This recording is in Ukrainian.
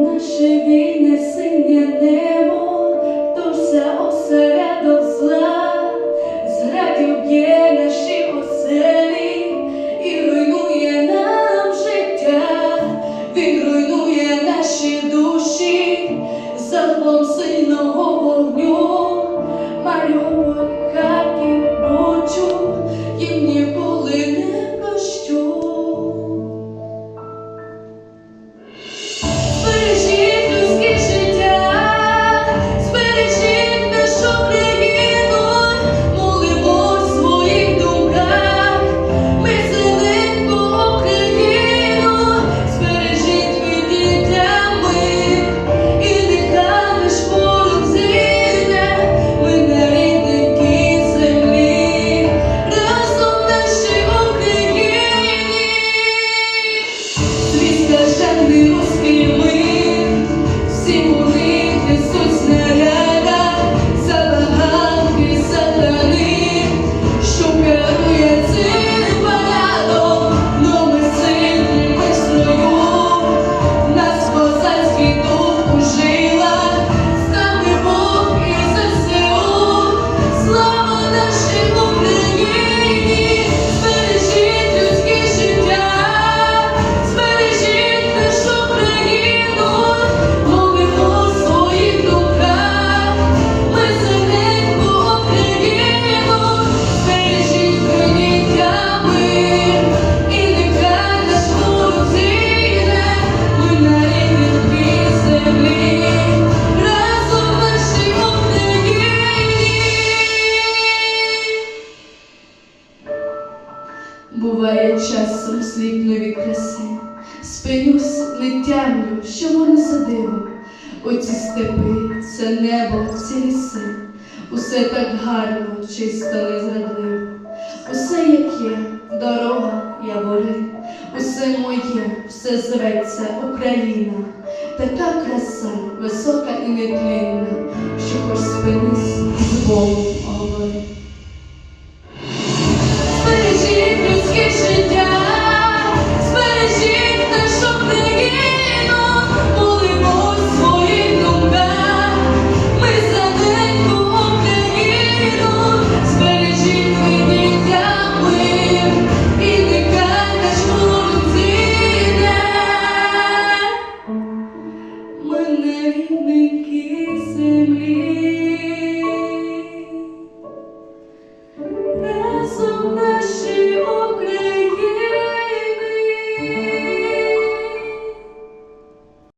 Наше вільне синє небо, то все осередок зла, зрадів б'є наші оселі і руйнує нам життя, він руйнує наші душі, загалом Буває часом сліпну від краси, спинюсь, не тямлю, що воно садило. Оці степи, це небо, ці ліси, усе так гарно, чисто незрадливо. Усе як є, дорога, я явори, усе моє, все зветься Україна, така краса, висока і нетлінна, що хоч спинись з Богом